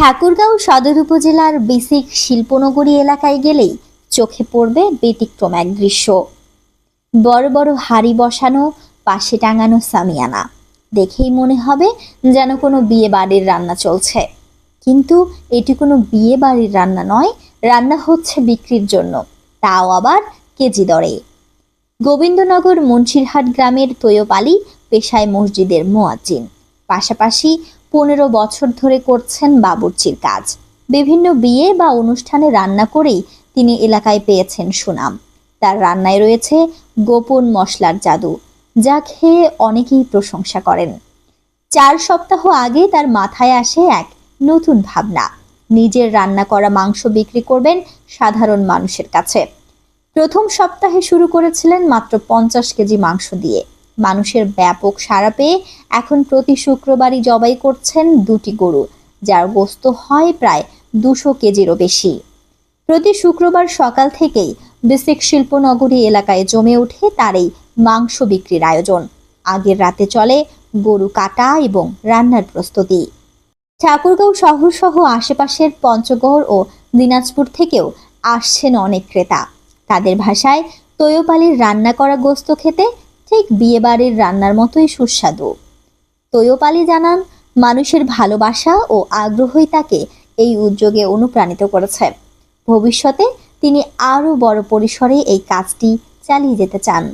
ঠাকুরগাঁও সদর উপজেলার বিসিক শিল্পনগরী এলাকায় গেলেই চোখে পড়বে ব্যতিক্রম এক দৃশ্য। বড় বড় হাড়ি বসানো, পাশে টাঙানো সামিয়ানা। দেখেই মনে হবে যেন কোনো বিয়ে বাড়ির রান্না চলছে। কিন্তু এটি কোনো বিয়ে বাড়ির রান্না নয়, রান্না হচ্ছে বিক্রির জন্য। তাও আবার কেজি দরে। গোবিন্দনগর মুন্সিরহাট গ্রামের তৈয়পালি পেশায় মসজিদের মোয়াজ্জিন। পাশাপাশি পনেরো বছর ধরে করছেন বাবুর্চির কাজ। বিভিন্ন বিয়ে বা অনুষ্ঠানে রান্না করেই তিনি এলাকায় পেয়েছেন সুনাম। তার রান্নায় রয়েছে গোপন মশলার জাদু, যা খেয়ে অনেকেই প্রশংসা করেন। চার সপ্তাহ আগে তার মাথায় আসে এক নতুন ভাবনা। নিজের রান্না করা মাংস বিক্রি করবেন সাধারণ মানুষের কাছে। প্রথম সপ্তাহে শুরু করেছিলেন মাত্র পঞ্চাশ কেজি মাংস দিয়ে। মানুষের ব্যাপক সাড়া পেয়ে এখন প্রতি শুক্রবারই জবাই করছেন দুটি গরু, যার গোস্ত হয় প্রায় দুশো কেজিরও বেশি। প্রতি শুক্রবার সকাল থেকেই বিসিক শিল্পনগরী এলাকায় জমে ওঠে তার এই মাংস বিক্রির আয়োজন। আগের রাতে চলে গরু কাটা এবং রান্নার প্রস্তুতি। ঠাকুরগাঁও শহর সহ আশেপাশের পঞ্চগড় ও দিনাজপুর থেকেও আসছেন অনেক ক্রেতা। তাদের ভাষায় তৈয়পালির রান্না করা গোস্ত খেতে ঠিক বিয়েবাড়ির রান্নার মতোই সুস্বাদু। তৈয়পালি জানান, মানুষের ভালোবাসা ও আগ্রহই তাকে এই উদ্যোগে অনুপ্রাণিত করেছে। ভবিষ্যতে তিনি আরও বড় পরিসরে এই কাজটি চালিয়ে যেতে চান।